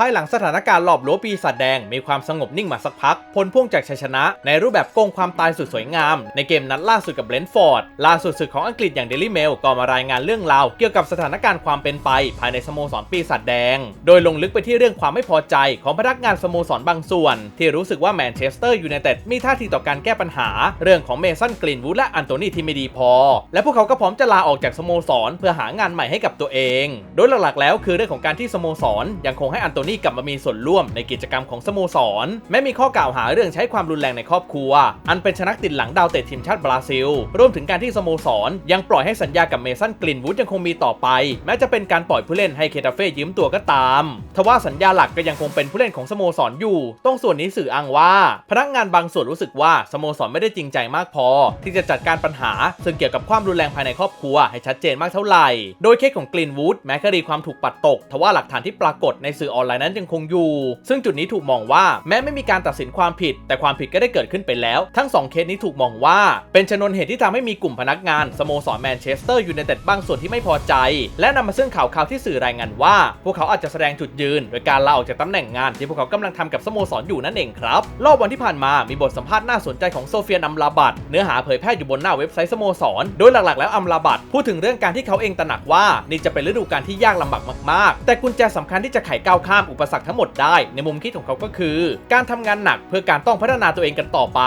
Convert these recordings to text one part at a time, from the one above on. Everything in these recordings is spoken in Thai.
ภายหลังสถานการณ์หลอบหลัวปีศาจแดงมีความสงบนิ่งมาสักพักผลพ่วงจากชัยชนะ ในรูปแบบโกงความตายสุดสวยงาม ในเกมนัดล่าสุดกับเบรนท์ฟอร์ดล่าสุดศึกของอังกฤษอย่างเดลี่เมลก็มารายงานเรื่องราวเกี่ยวกับสถานการณ์ความเป็นไป ภายในสโมสรปีศาจแดง โดยลงลึกไปที่เรื่องความไม่พอใจของพนักงานสโมสรบางส่วน ที่รู้สึกว่าแมนเชสเตอร์ยูไนเต็ดมีท่าทีต่อการแก้ปัญหา เรื่องของเมสันกรีนวูดและอันโตนีที่ไม่ดีพอ และพวกเขาก็พร้อมจะลาออกจากสโมสร เพื่อหางานใหม่ให้กับตัวเอง โดยหลักๆ แล้วคือเรื่องของการที่สโมสรยังคงให้อันโตนี่กลับมามีส่วนร่วมในกิจกรรมของสโมสรแม้มีข้อกล่าวหาเรื่องใช้ความรุนแรงในครอบครัว อันเป็นชนักติดหลังดาวเตะทีมชาติบราซิล รวมถึงการที่สโมสร ยังปล่อยให้สัญญากับเมสันกลินวูดยังคงมีต่อไป แม้จะเป็นการปล่อยผู้เล่นให้เคตาเฟ่ยืมตัวก็ตามทว่าสัญญาหลักก็ยังคงเป็นผู้เล่นของสโมสรอยู่ตรงส่วนนี้สื่ออ้างว่า พนักงานบางส่วนรู้สึกว่าสโมสรไม่ได้จริงใจมากพอ ที่จะจัดการปัญหา ซึ่งเกี่ยวกับความรุนแรงภายในครอบครัวให้ชัดเจนมากเท่าไหร่ โดยเคสของกลินวูดแม้คดีความถูกปัดตกทว่าหลักฐานที่ปรากฏในสื่อออนไลน์นั้นยังคงอยู่ ซึ่งจุดนี้ถูกมองว่าแม้ไม่มีการตัดสินความผิด แต่ความผิดก็ได้เกิดขึ้นไปแล้ว ทั้งสองเคสนี้ถูกมองว่า เป็นชนวนเหตุที่ทำให้มีกลุ่มพนักงานสโมสรแมนเชสเตอร์ยูไนเต็ดบางส่วนที่ไม่พอใจ และนำมาซึ่งข่าวข่าวที่สื่อรายงานว่า พวกเขาอาจจะแสดงจุดยืน โดยการลาออกจากตำแหน่งงานที่พวกเขากำลังทำกับสโมสรอยู่นั่นเองครับรอบวันที่ผ่านมามีบทสัมภาษณ์น่าสนใจของโซเฟียนัมลาบัตเนื้อหาเผยแพร่อยู่บนหน้าเว็บไซต์สโมสร โดยหลักๆ แล้วอัมลาบัตพูดถึงเรื่องการที่เขาเองตระหนักว่านี่จะเป็นฤดูกาลที่ยากลำบากมากๆ แต่กุญแจสำคัญที่จะไขก้าวข้ามอุปสรรคทั้งหมดได้ ในมุมคิดของเขาก็คือ การทำงานหนักเพื่อการต้องพัฒนาตัวเองกันต่อไป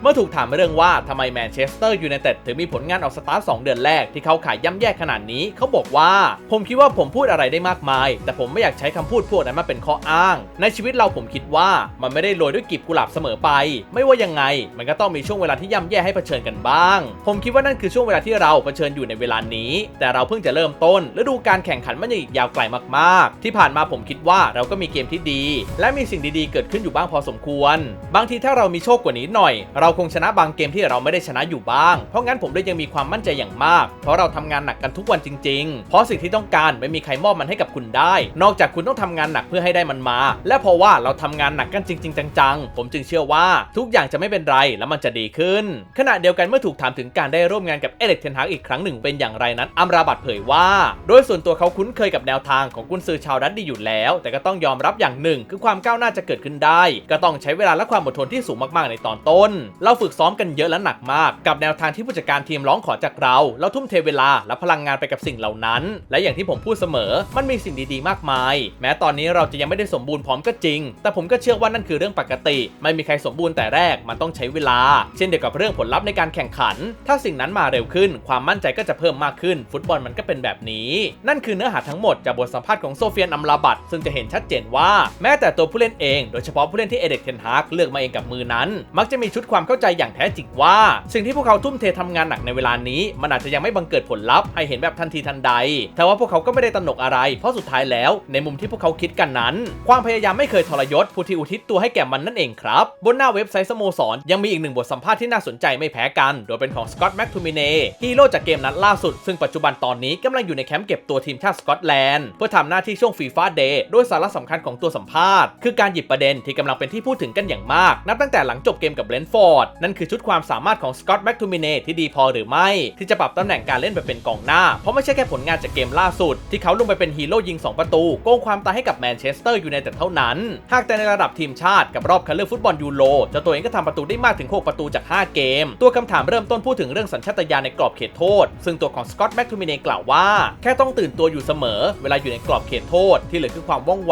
เมื่อถูกถามเรื่องว่าทำไมแมนเชสเตอร์ยูไนเต็ดถึงมีผลงานออกสตาร์ท2เดือนแรกที่เขาขายย่ำแย่ขนาดนี้เขาบอกว่า ผมคิดว่าผมพูดอะไรได้มากมาย แต่ผมไม่อยากใช้คำพูดพวกนั้นมาเป็นข้ออ้าง ในชีวิตเราผมคิดว่ามันไม่ได้โรยด้วยกลีบกุหลาบเสมอไป ไม่ว่ายังไง มันก็ต้องมีช่วงเวลาที่ย่ำแย่ให้เผชิญกันบ้าง ผมคิดว่านั่นคือช่วงเวลาที่เราเผชิญอยู่ในเวลานี้ แต่เราเพิ่งจะเริ่มต้นฤดูการแข่งขันมันยังอีกยาวไกลมากๆ ที่ผ่านมาผมคิดว่าเราราก็มีเกมที่ดี และมีสิ่งดีๆ เกิดขึ้นอยู่บ้างพอสมควร บางทีถ้าเรามีโชคกว่านี้หน่อย เราคงชนะบางเกมที่เราไม่ได้ชนะอยู่บ้าง เพราะงั้นผมเลยยังมีความมั่นใจอย่างมาก เพราะเราทำงานหนักกันทุกวันจริง ๆ เพราะสิ่งที่ต้องการไม่มีใครมอบมันให้กับคุณได้ นอกจากคุณต้องทำงานหนักเพื่อให้ได้มันมา และเพราะว่าเราทำงานหนักกันจริง ๆ จังๆ ผมจึงเชื่อว่าทุกอย่างจะไม่เป็นไรและมันจะดีขึ้น ขณะเดียวกันเมื่อถูกถามถึงการได้ร่วมงานกับเอเล็กเทนฮากอีกครั้งหนึ่งเป็นอย่างไรนั้นอัมราบัตเผยว่า โดยส่วนตัวเขาคุ้นเคยกับแนวทางของกุนซือชาวดัตดีอยู่แล้ว แต่ก็ต้ององยอมรับอย่างหนึ่ง คือความก้าวหน้าจะเกิดขึ้นได้ ก็ต้องใช้เวลาและความอดทนที่สูงมากๆในตอนต้น เราฝึกซ้อมกันเยอะและหนักมาก กับแนวทางที่ผู้จัดการทีมร้องขอจากเรา เราทุ่มเทเวลาและพลังงานไปกับสิ่งเหล่านั้น และอย่างที่ผมพูดเสมอ มันมีสิ่งดีๆ มากมาย แม้ตอนนี้เราจะยังไม่ได้สมบูรณ์พร้อมก็จริง แต่ผมก็เชื่อว่านั่นคือเรื่องปกติ ไม่มีใครสมบูรณ์แต่แรก มันต้องใช้เวลา เช่นเดียวกับเรื่องผลลัพธ์ในการแข่งขัน ถ้าสิ่งนั้นมาเร็วขึ้น ความมั่นใจก็จะเพิ่มมากขึ้น ฟุตบอลมันก็เป็นแบบนี้ นั่นคือเนื้อหาทั้งหมดจากบทสัมภาษณ์ของโซเฟียนอัมลาบัตซึ่งจะเห็นชัดเจนว่าแม้แต่ตัวผู้เล่นเองโดยเฉพาะผู้เล่นที่เอเด็กเทนฮากเลือกมาเองกับมือนั้น มักจะมีชุดความเข้าใจอย่างแท้จริงว่า สิ่งที่พวกเขาทุ่มเททำงานหนักในเวลานี้ มันอาจจะยังไม่บังเกิดผลลัพธ์ให้เห็นแบบทันทีทันใด แต่ว่าพวกเขาก็ไม่ได้ตระหนกอะไร เพราะสุดท้ายแล้วในมุมที่พวกเขาคิดกันนั้น ความพยายามไม่เคยทรยศผู้ที่อุทิศตัวให้แก่มันนั่นเองครับบนหน้าเว็บไซต์สโมสรยังมีอีกหนึ่งบทสัมภาษณ์ที่น่าสนใจไม่แพ้กัน โดยเป็นของสกอตแม็กทูมิเน่ฮีโร่จากเกมนัดล่าสุด ซึ่งปัจจุบันตอนนี้กำลังอยู่ในแคมป์เก็บตัวทีมชาติสกอตแลนด์เพื่อทำหน้าที่ช่วงฟีฟ่าเดย์โดยสาระสำคัญของตัวสัมภาษณ์คือการหยิบประเด็นที่กำลังเป็นที่พูดถึงกันอย่างมาก นับตั้งแต่หลังจบเกมกับเบนฟอร์ดนั่นคือชุดความสามารถของสกอตต์แม็กทูมิเนที่ดีพอหรือไม่ ที่จะปรับตำแหน่งการเล่นไปเป็นกองหน้า เพราะไม่ใช่แค่ผลงานจากเกมล่าสุด ที่เขาลงไปเป็นฮีโร่ยิง 2 ประตู โกงความตายให้กับแมนเชสเตอร์ยูไนเต็ดเท่านั้น หากแต่ในระดับทีมชาติกับรอบคัดเลือกฟุตบอลยูโรเจ้าตัวเองก็ทำประตูได้มากถึง 6 ประตูจาก 5 เกม ตัวคำถามเริ่มต้นพูดถึงเรื่องสัญชาตญาณในกรอบเขตโทษ ซึ่งตัวของสกอตต์แม็กทูมิเนกล่าวว่า แค่ต้องตื่นตัวอยู่เสมอ เวลาอยู่ในกรอบเขตโทษที่เหลือคือความว่องไว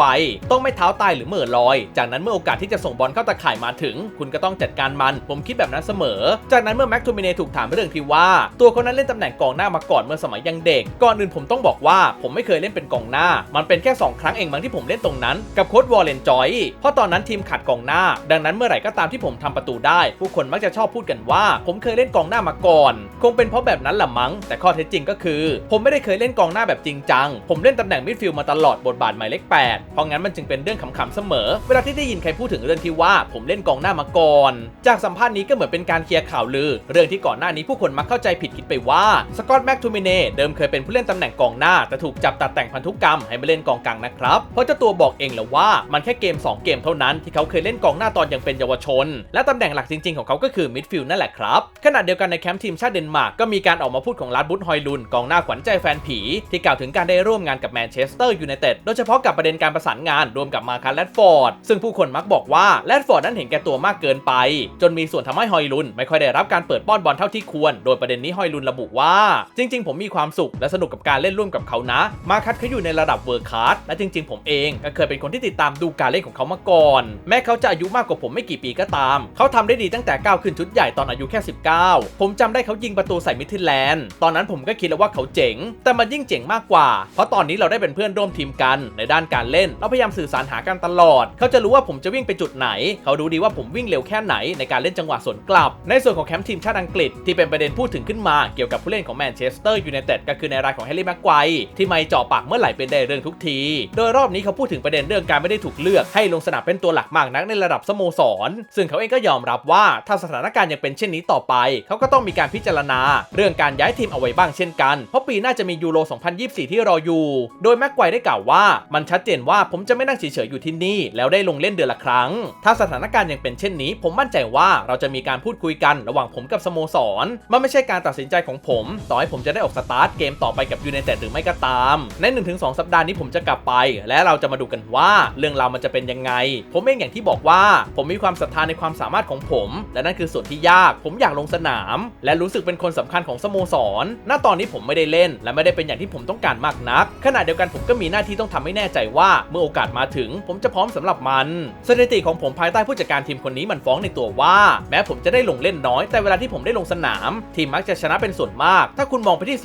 ต้องไม่เท้าตายหรือเหม่อลอย จากนั้นเมื่อโอกาสที่จะส่งบอลเข้าตะข่ายมาถึง คุณก็ต้องจัดการมัน ผมคิดแบบนั้นเสมอ จากนั้นเมื่อแม็กทูมิเน่ถูกถามเรื่องที่ว่า ตัวเขานั้นเล่นตำแหน่งกองหน้ามาก่อนเมื่อสมัยยังเด็ก ก่อนอื่นผมต้องบอกว่าผมไม่เคยเล่นเป็นกองหน้า มันเป็นแค่สองครั้งเองมั้งที่ผมเล่นตรงนั้น กับโค้ดวอลเลนจอย เพราะตอนนั้นทีมขาดกองหน้า ดังนั้นเมื่อไหร่ก็ตามที่ผมทำประตูได้ ผู้คนมักจะชอบพูดกันว่า ผมเคยเล่นกองหน้ามาก่อน คงเป็นเพราะแบบนั้นแหละมั้ง แต่ข้อเท็จจริงก็คือ ผมไม่ได้เคยเล่นกองหน้าแบบจริงจัง ผมเล่นตำแหน่งมิดฟิลด์มาตลอดบทบาทหมายเลข8เพราะงั้นมันจึงเป็นเรื่องขำๆเสมอ เวลาที่ได้ยินใครพูดถึงเรื่องที่ว่าผมเล่นกองหน้ามาก่อน จากสัมภาษณ์นี้ก็เหมือนเป็นการเคลียร์ข่าวลือ เรื่องที่ก่อนหน้านี้ผู้คนมักเข้าใจผิดคิดไปว่าสกอตแม็กทูมิเน่เดิมเคยเป็นผู้เล่นตำแหน่งกองหน้าแต่ถูกจับตัดแต่งพันธุกรรมให้มาเล่นกองกลางนะครับเพราะเจ้าตัวบอกเองแล้วว่ามันแค่เกม 2 เกมเท่านั้นที่เขาเคยเล่นกองหน้าตอนยังเป็นเยาวชน และตำแหน่งหลักจริง ๆของเขาก็คือมิดฟิลด์นั่นแหละครับขณะเดียวกันในแคมป์ทีมชาติเดนมาร์กก็มีการออกมาพูดของลาดบุตฮอยลุนกองหน้าขวัญใจแฟนผี ที่กล่าวถึงการได้ร่วมงานกับแมนเชสเตอร์ยูไนเต็ดโดยเฉพาะกับประเด็นการประประสานงานรวมกับมาคาแรดฟอร์ด ซึ่งผู้คนมักบอกว่าแรดฟอร์ดนั้นเห็นแก่ตัวมากเกินไป จนมีส่วนทำให้ฮอยลุน ไม่ค่อยได้รับการเปิดป้อนบอลเท่าที่ควร โดยประเด็นนี้ฮอยลุนระบุว่า จริง ๆ ผมมีความสุขและสนุกกับการเล่นร่วมกับเขานะ มาคัดเขาอยู่ในระดับเวอร์คัสและจริง ๆ ผมเองก็เคยเป็นคนที่ติดตามดูการเล่นของเขามาก่อน แม้เขาจะอายุมากกว่าผมไม่กี่ปีก็ตาม เขาทำได้ดีตั้งแต่ก้าวขึ้นชุดใหญ่ตอนอายุแค่ 19 ผมจำได้เขายิงประตูใส่มิดทิแลนด์ตอนนั้นผมก็คิดแล้วว่าเขาเจ๋ง แต่มันยิ่งเจ๋งมากกว่า เพราะตอนนี้เราได้เป็นเพื่อนร่วมทีมกันในด้านการเล่นเราพยายามสื่อสารหากันตลอด เขาจะรู้ว่าผมจะวิ่งไปจุดไหน เขารู้ดีว่าผมวิ่งเร็วแค่ไหนในการเล่นจังหวะสวนกลับ ในส่วนของแคมป์ทีมชาติอังกฤษที่เป็นประเด็นพูดถึงขึ้นมาเกี่ยวกับผู้เล่นของแมนเชสเตอร์ยูไนเต็ดก็คือในรายของแฮร์รี่แม็กไกวร์ที่ไม่เจาะปากเมื่อไหร่เป็นได้เรื่องทุกที โดยรอบนี้เขาพูดถึงประเด็นเรื่องการไม่ได้ถูกเลือกให้ลงสนามเป็นตัวหลักมากนักในระดับสโมสร ซึ่งเขาเองก็ยอมรับว่าถ้าสถานการณ์ยังเป็นเช่นนี้ต่อไป เขาก็ต้องมีการพิจารณา เรื่องการย้ายทีมเอาไว้บ้างเช่นกัน เพราะปีหน้าจะมียูโร 2024 ที่รออยู่ โดยแม็กไกวได้กล่าวว่ามันชัดเจนว่าผมจะไม่นั่งเฉยๆอยู่ที่นี่ แล้วได้ลงเล่นเดือนละครั้ง ถ้าสถานการณ์ยังเป็นเช่นนี้ ผมมั่นใจว่าเราจะมีการพูดคุยกันระหว่างผมกับสโมสรมันไม่ใช่การตัดสินใจของผม ต่อให้ผมจะได้ออกสตาร์ทเกมต่อไปกับยูไนเต็ดหรือไม่ก็ตาม ใน 1-2 สัปดาห์นี้ผมจะกลับไป และเราจะมาดูกันว่า เรื่องราวมันจะเป็นยังไง ผมเองอย่างที่บอกว่า ผมมีความศรัทธาในความสามารถของผม และนั่นคือส่วนที่ยาก ผมอยากลงสนาม และรู้สึกเป็นคนสำคัญของสโมสร ณ ตอนนี้ผมไม่ได้เล่น และไม่ได้เป็นอย่างที่ผมต้องการมากนัก ขณะเดียวกันผมก็มีหน้าที่ต้องทำให้แน่ใจว่าเมื่อโอกาสมาถึง ผมจะพร้อมสำหรับมันสถิติของผมภายใต้ผู้จัดการทีมคนนี้มันฟ้องในตัวว่า แม้ผมจะได้ลงเล่นน้อย แต่เวลาที่ผมได้ลงสนาม ทีมมักจะชนะเป็นส่วนมาก ถ้าคุณมองไปที่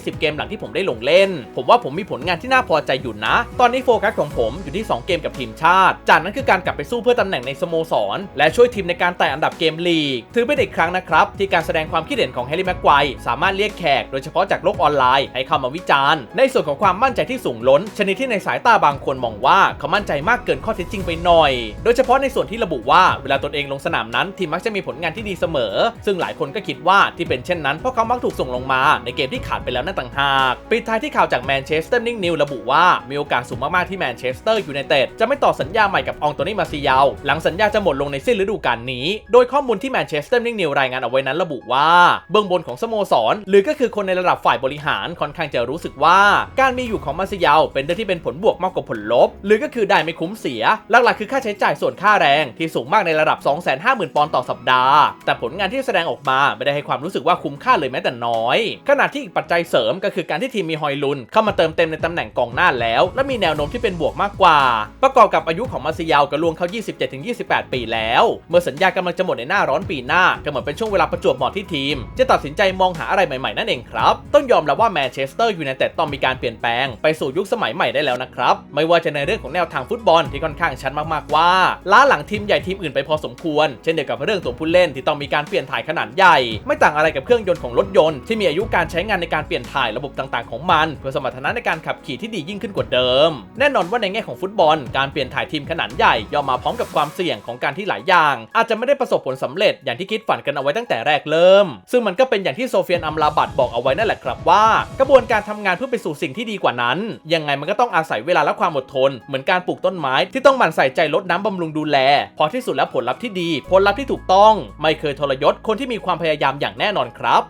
15-20 เกมหลังที่ผมได้ลงเล่น ผมว่าผมมีผลงานที่น่าพอใจอยู่นะ ตอนนี้โฟกัสของผมอยู่ที่ 2 เกมกับทีมชาติ จากนั้นคือการกลับไปสู้เพื่อตำแหน่งในสโมสร และช่วยทีมในการไต่อันดับเกมลีก ถือเป็นอีกครั้งนะครับที่การแสดงความคิดเห็นของแฮร์รี่แม็กไกวร์สามารถเรียกแขก โดยเฉพาะจากโลกออนไลน์ให้เข้ามาวิจารณ์ ในส่วนของความมั่นใจที่สูงล้น ชนิดที่ในสายตาบางคนมองว่าเขามั่นใจมากเกินข้อเท็จจริงไปหน่อย โดยเฉพาะในส่วนที่ระบุว่าเวลาตนเองลงสนามนั้นทีมมักจะมีผลงานที่ดีเสมอ ซึ่งหลายคนก็คิดว่าที่เป็นเช่นนั้นเพราะเขามักถูกส่งลงมาในเกมที่ขาดไปแล้วนั่นต่างหากปิดท้ายที่ข่าวจากแมนเชสเตอร์นิ่งนิวระบุว่ามีโอกาสสูงมากๆที่แมนเชสเตอร์ยูไนเต็ดจะไม่ต่อสัญญาใหม่กับอองโตนี่มาซิยาวหลังสัญญาจะหมดลงในสิ้นฤดูกาลนี้ โดยข้อมูลที่แมนเชสเตอร์นิ่งนิวรายงานเอาไว้นั้นระบุว่า เบื้องบนของสโมสร หรือก็คือคนในระดับฝ่ายบริหารค่อนข้างจะรู้สึกว่า การมีอยู่ของมาซิยาวเป็นเรื่องที่เป็นผลบวกมากกว่าผลลบหรือก็คือได้ไม่คุ้มเสีย หลักๆคือค่าใช้จ่ายส่วนค่าแรงที่สูงมากในระดับ 250,000 ปอนด์ต่อสัปดาห์ แต่ผลงานที่แสดงออกมาไม่ได้ให้ความรู้สึกว่าคุ้มค่าเลยแม้แต่น้อย ขณะที่อีกปัจจัยเสริมก็คือการที่ทีมมีฮอยลุนเข้ามาเติมเต็มในตำแหน่งกองหน้าแล้ว และมีแนวโน้มที่เป็นบวกมากกว่า ประกอบกับอายุของมาซิยาวก็ล่วงเข้า27-28 ปีแล้ว เมื่อสัญญากำลังจะหมดในหน้าร้อนปีหน้าก็เหมือนเป็นช่วงเวลาประจวบเหมาะที่ทีม จะตัดสินใจมองหาอะไรใหม่ๆนั่นเองครับต้องยอมรับว่าแมนเชสเตอร์ยูไนเต็ดต้องมีการเปลี่ยนแปลงไปสู่ยุคสมัยใหม่ได้แล้วนะครับไม่ว่าจะในเรื่องของแนวทางฟุตบอลที่ค่อนข้างชัดมากๆว่า ล้าหลังทีมใหญ่ทีมอื่นไปพอสมควร เช่นเดียวกับเรื่องตัวผู้เล่นที่ต้องมีการเปลี่ยนถ่ายขนาดใหญ่ ไม่ต่างอะไรกับเครื่องยนต์ของรถยนต์ที่มีอายุการใช้งานในการเปลี่ยนถ่ายระบบต่างๆของมัน เพื่อสมรรถนะในการขับขี่ที่ดียิ่งขึ้นกว่าเดิม แน่นอนว่าในแง่ของฟุตบอล การเปลี่ยนถ่ายทีมขนาดใหญ่ย่อมมาพร้อมกับความเสี่ยงของการที่หลายอย่าง อาจจะไม่ได้ประสบผลสำเร็จอย่างที่คิดฝันกันเอาไว้ตั้งแต่แรกเริ่ม ซึ่งมันก็เป็นอย่างที่โซเฟียนอัมลาบัตบอกเอาไว้นั่นแหละครับว่า กระบวนการทำงานเพื่อไปสู่สิ่งที่ดีกว่านั้น ยังไงมันก็ต้องอาศัยเวลาและความอดทน เหมือนการปลูกต้นไม้ที่ต้องหมั่นใส่ใจลดน้ำบำรุงดูแล พอที่สุดแล้วผลลัพธ์ที่ดี ผลลัพธ์ที่ถูกต้อง ไม่เคยทรยศคนที่มีความพยายามอย่างแน่นอนครับ